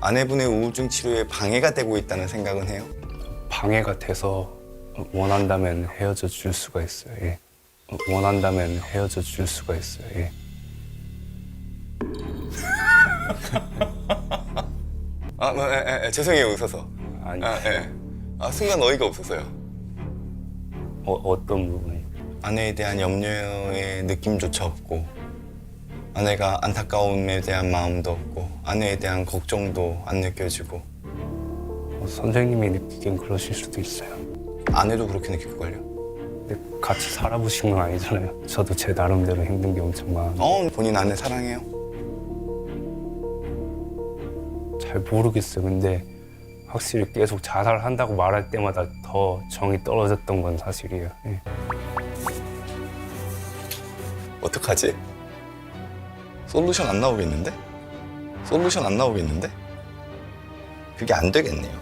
아내분의 우울증 치료에 방해가 되고 있다는 생각은 해요? 방해가 돼서 원한다면 헤어져 줄 수가 있어요. 예. 원한다면 헤어져 줄 수가 있어요. 예. 아, 뭐, 에, 에, 에, 죄송해요 웃어서. 아니 아, 예. 아 순간 어이가 없어서요. 어, 어떤 부분이 아내에 대한 염려의 느낌조차 없고 아내가 안타까움에 대한 마음도 없고 아내에 대한 걱정도 안 느껴지고 어, 선생님이 느끼기엔 그러실 수도 있어요. 아내도 그렇게 느낄걸요? 근데 같이 살아보신 건 아니잖아요. 저도 제 나름대로 힘든 게 엄청 많아. 어 본인 아내 사랑해요? 잘 모르겠어요. 근데 확실히 계속 자살한다고 말할 때마다 더 정이 떨어졌던 건 사실이에요. 예. 어떡하지? 솔루션 안 나오겠는데? 솔루션 안 나오겠는데? 그게 안 되겠네요.